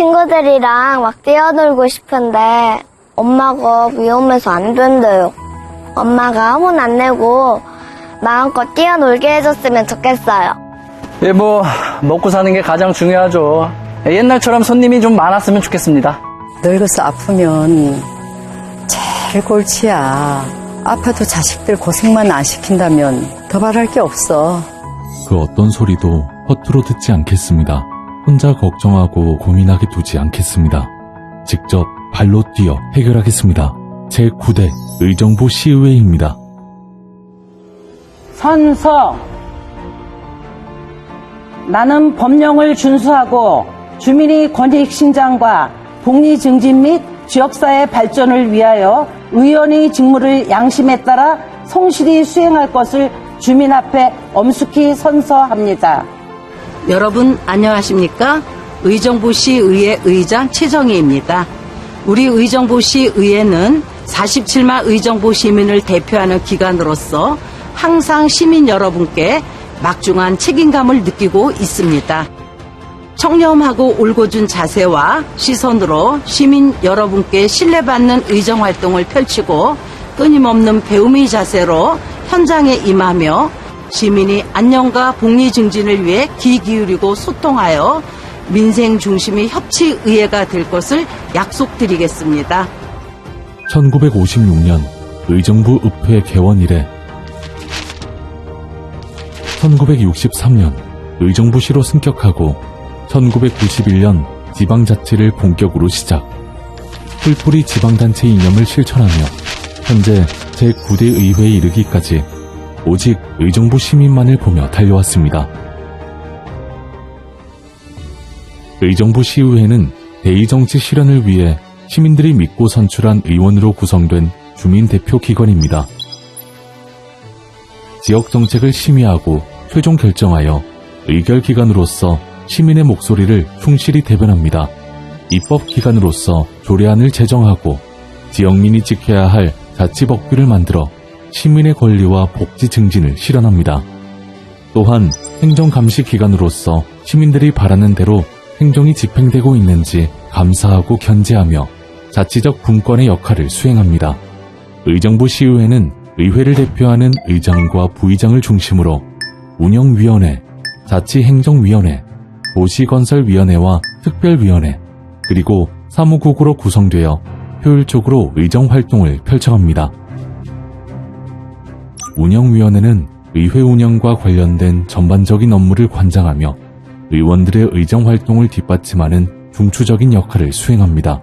친구들이랑 막 뛰어놀고 싶은데 엄마가 위험해서 안 된대요. 엄마가 혼 안 내고 마음껏 뛰어놀게 해줬으면 좋겠어요. 예, 뭐, 먹고 사는 게 가장 중요하죠. 예, 옛날처럼 손님이 좀 많았으면 좋겠습니다. 늙어서 아프면 제일 골치야. 아파도 자식들 고생만 안 시킨다면 더 바랄 게 없어. 그 어떤 소리도 허투루 듣지 않겠습니다. 혼자 걱정하고 고민하게 두지 않겠습니다. 직접 발로 뛰어 해결하겠습니다. 제9대 의정부 시의회입니다. 선서 나는 법령을 준수하고 주민의 권익 신장과 복리 증진 및 지역사회 발전을 위하여 의원의 직무를 양심에 따라 성실히 수행할 것을 주민 앞에 엄숙히 선서합니다. 여러분 안녕하십니까? 의정부시 의회 의장 최정희입니다. 우리 의정부시 의회는 47만 의정부 시민을 대표하는 기관으로서 항상 시민 여러분께 막중한 책임감을 느끼고 있습니다. 청렴하고 올곧은 자세와 시선으로 시민 여러분께 신뢰받는 의정 활동을 펼치고 끊임없는 배움의 자세로 현장에 임하며 시민이 안녕과 복리 증진을 위해 귀 기울이고 소통하여 민생 중심의 협치 의회가 될 것을 약속드리겠습니다. 1956년 의정부 읍회 개원 이래 1963년 의정부시로 승격하고 1991년 지방자치를 본격으로 시작 뿔뿔이 지방단체 이념을 실천하며 현재 제9대 의회에 이르기까지 오직 의정부 시민만을 보며 달려왔습니다. 의정부 시의회는 대의정치 실현을 위해 시민들이 믿고 선출한 의원으로 구성된 주민대표 기관입니다. 지역 정책을 심의하고 최종 결정하여 의결기관으로서 시민의 목소리를 충실히 대변합니다. 입법기관으로서 조례안을 제정하고 지역민이 지켜야 할 자치법규를 만들어 시민의 권리와 복지 증진을 실현합니다. 또한 행정감시기관으로서 시민들이 바라는 대로 행정이 집행되고 있는지 감사하고 견제하며 자치적 분권의 역할을 수행합니다. 의정부 시의회는 의회를 대표하는 의장과 부의장을 중심으로 운영위원회, 자치행정위원회, 도시건설위원회와 특별위원회, 그리고 사무국으로 구성되어 효율적으로 의정 활동을 펼쳐갑니다. 운영위원회는 의회 운영과 관련된 전반적인 업무를 관장하며 의원들의 의정 활동을 뒷받침하는 중추적인 역할을 수행합니다.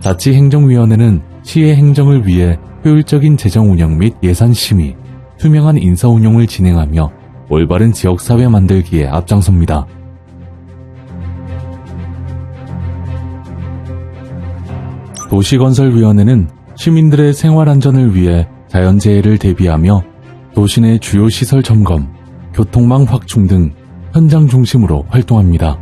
자치행정위원회는 시의 행정을 위해 효율적인 재정 운영 및 예산 심의, 투명한 인사 운용을 진행하며 올바른 지역사회 만들기에 앞장섭니다. 도시건설위원회는 시민들의 생활 안전을 위해 자연재해를 대비하며 도시 내 주요 시설 점검, 교통망 확충 등 현장 중심으로 활동합니다.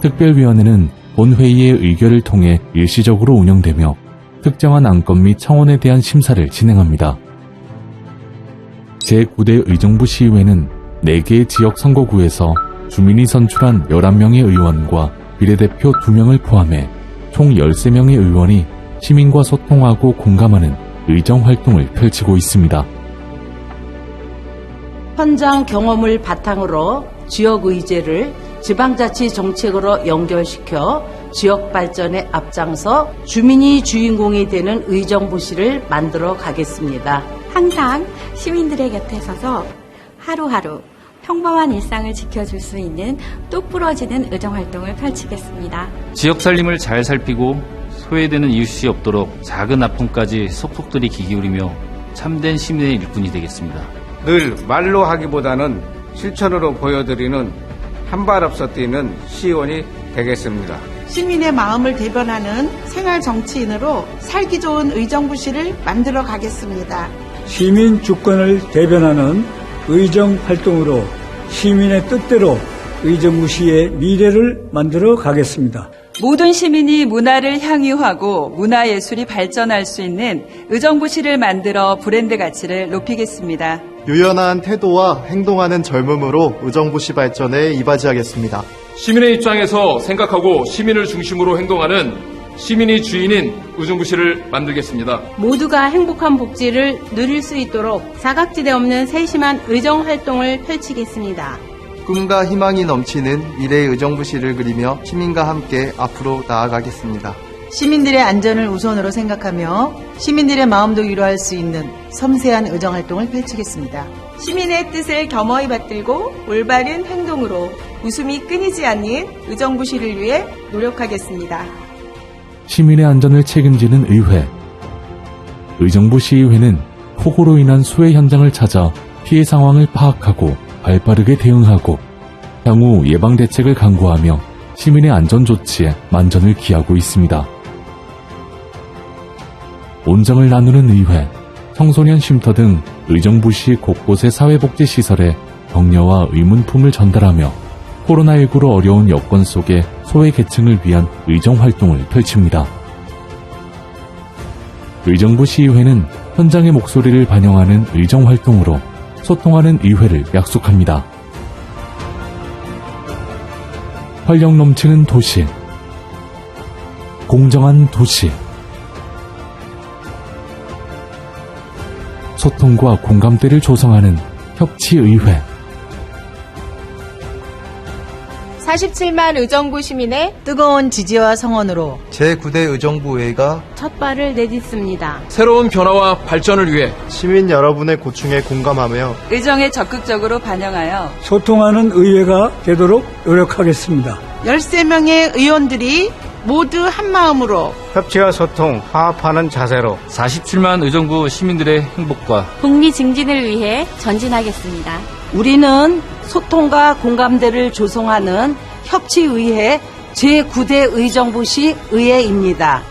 특별위원회는 본회의의 의결을 통해 일시적으로 운영되며 특정한 안건 및 청원에 대한 심사를 진행합니다. 제9대 의정부 시의회는 4개의 지역 선거구에서 주민이 선출한 11명의 의원과 비례대표 2명을 포함해 총 13명의 의원이 시민과 소통하고 공감하는 의정 활동을 펼치고 있습니다. 현장 경험을 바탕으로 지역 의제를 지방자치 정책으로 연결시켜 지역 발전에 앞장서 주민이 주인공이 되는 의정부시를 만들어 가겠습니다. 항상 시민들의 곁에 서서 하루하루 평범한 일상을 지켜줄 수 있는 똑 부러지는 의정활동을 펼치겠습니다. 지역 살림을 잘 살피고 소외되는 이웃이 없도록 작은 아픔까지 속속들이 귀 기울이며 참된 시민의 일꾼이 되겠습니다. 늘 말로 하기보다는 실천으로 보여드리는 한 발 앞서 뛰는 시의원이 되겠습니다. 시민의 마음을 대변하는 생활 정치인으로 살기 좋은 의정부시를 만들어 가겠습니다. 시민 주권을 대변하는 의정 활동으로 시민의 뜻대로 의정부시의 미래를 만들어 가겠습니다. 모든 시민이 문화를 향유하고 문화예술이 발전할 수 있는 의정부시를 만들어 브랜드 가치를 높이겠습니다. 유연한 태도와 행동하는 젊음으로 의정부시 발전에 이바지하겠습니다. 시민의 입장에서 생각하고 시민을 중심으로 행동하는 시민이 주인인 의정부시를 만들겠습니다. 모두가 행복한 복지를 누릴 수 있도록 사각지대 없는 세심한 의정 활동을 펼치겠습니다. 꿈과 희망이 넘치는 미래의 의정부시를 그리며 시민과 함께 앞으로 나아가겠습니다. 시민들의 안전을 우선으로 생각하며 시민들의 마음도 위로할 수 있는 섬세한 의정 활동을 펼치겠습니다. 시민의 뜻을 겸허히 받들고 올바른 행동으로 웃음이 끊이지 않는 의정부시를 위해 노력하겠습니다. 시민의 안전을 책임지는 의회. 의정부 시의회는 폭우로 인한 수해 현장을 찾아 피해 상황을 파악하고 발빠르게 대응하고 향후 예방 대책을 강구하며 시민의 안전 조치에 만전을 기하고 있습니다. 온정을 나누는 의회, 청소년 쉼터 등 의정부시 곳곳의 사회복지 시설에 격려와 의문품을 전달하며 코로나19로 어려운 여건 속에 소외 계층을 위한 의정 활동을 펼칩니다. 의정부 시의회는 현장의 목소리를 반영하는 의정 활동으로 소통하는 의회를 약속합니다. 활력 넘치는 도시, 공정한 도시, 소통과 공감대를 조성하는 협치의회. 47만 의정부 시민의 뜨거운 지지와 성원으로 제9대 의정부회가 첫 발을 내딛습니다. 새로운 변화와 발전을 위해 시민 여러분의 고충에 공감하며 의정에 적극적으로 반영하여 소통하는 의회가 되도록 노력하겠습니다. 13명의 의원들이 모두 한마음으로 협치와 소통, 화합하는 자세로 47만 의정부 시민들의 행복과 북미 증진을 위해 전진하겠습니다. 우리는 소통과 공감대를 조성하는 협치의회 제9대 의정부시 의회입니다.